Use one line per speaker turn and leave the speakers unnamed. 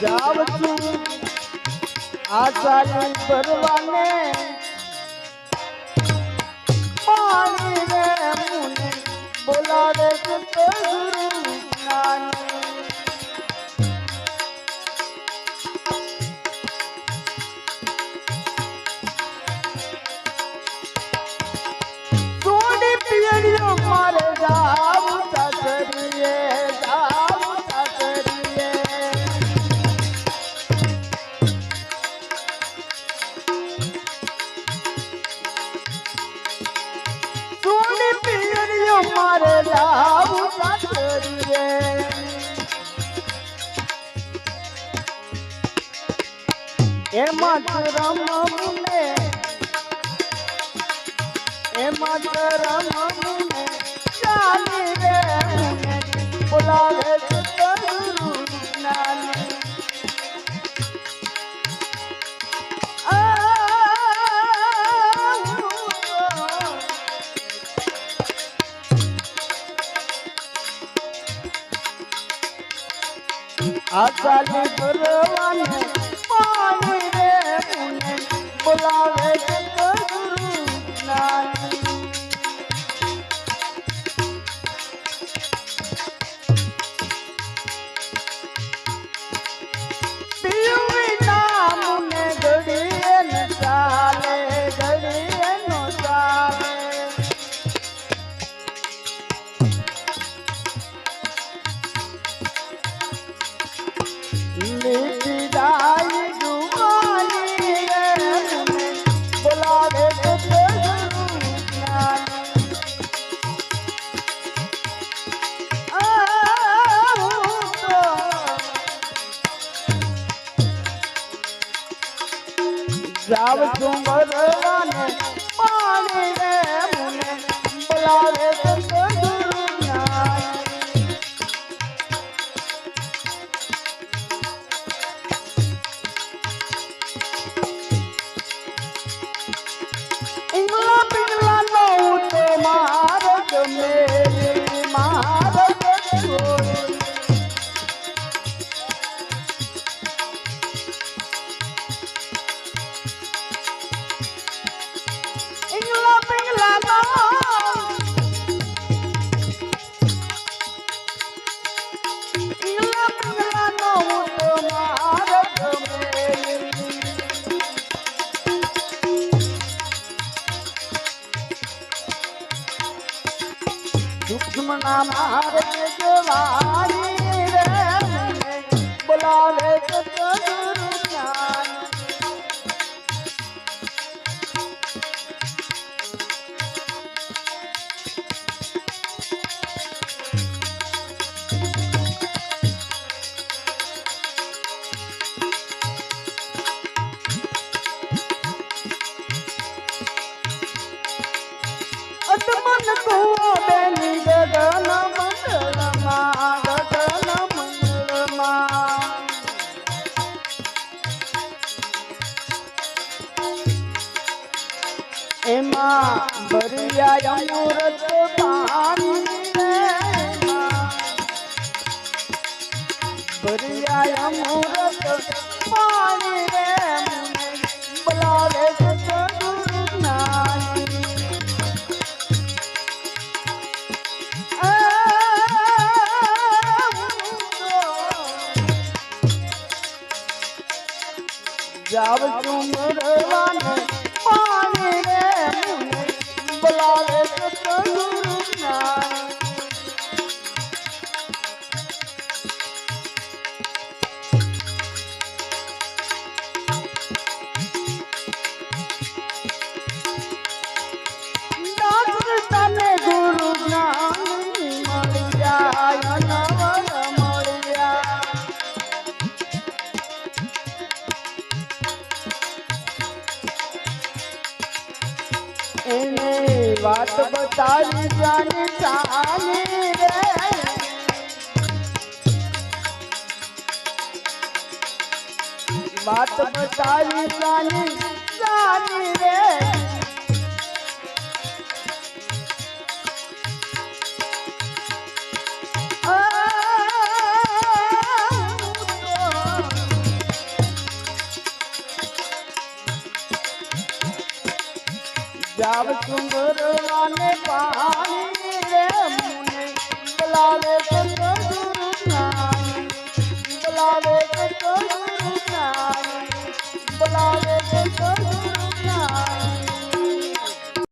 જાવ છું આ મારે જાવું સાસરીએ એમાં જ રમમને એમાં જ રમમને ચાલી રે બોલાવે છે. આ ગુરવાની પાણી રે બોલાવે જાવ છું ભરવાને દુશ્મના મારે જવાની રે બોલાવે છે એમાં ભરિયા અમૃત પાણી ભરિયા અમૃત પાણી રે બોલાવે જાવ મરવાને પાણી રે એને વાત બતાવી જાની જાની રે. વાત બતાવી જાની જાની રે. શ્યામ સુંદર પાણી રે મુને બોલાવે